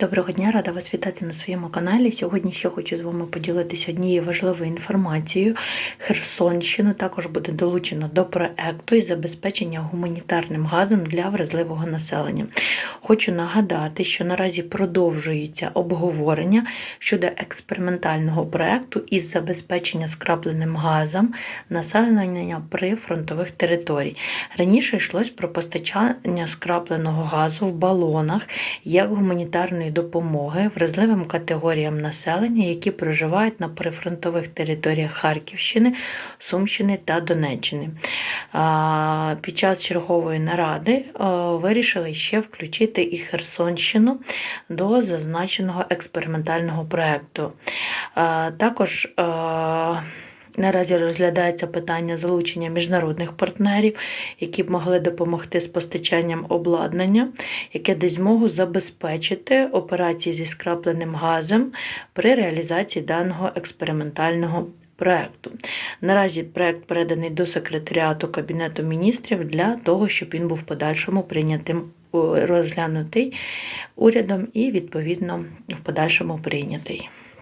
Доброго дня, рада вас вітати на своєму каналі. Сьогодні ще хочу з вами поділитися однією важливою інформацією. Херсонщину також буде долучено до проекту із забезпечення гуманітарним газом для вразливого населення. Хочу нагадати, що наразі продовжується обговорення щодо експериментального проекту із забезпечення скрапленим газом населення при фронтових територій. Раніше йшлось про постачання скрапленого газу в балонах як гуманітарної допомоги вразливим категоріям населення, які проживають на прифронтових територіях Харківщини, Сумщини та Донеччини. Під час чергової наради вирішили ще включити і Херсонщину до зазначеного експериментального проєкту. Також Наразі розглядається питання залучення міжнародних партнерів, які б могли допомогти з постачанням обладнання, яке дасть змогу забезпечити операції зі скрапленим газом при реалізації даного експериментального проекту. Наразі проект переданий до секретаріату Кабінету міністрів для того, щоб він був в подальшому прийнятим розглянутий урядом і відповідно в подальшому прийнятий.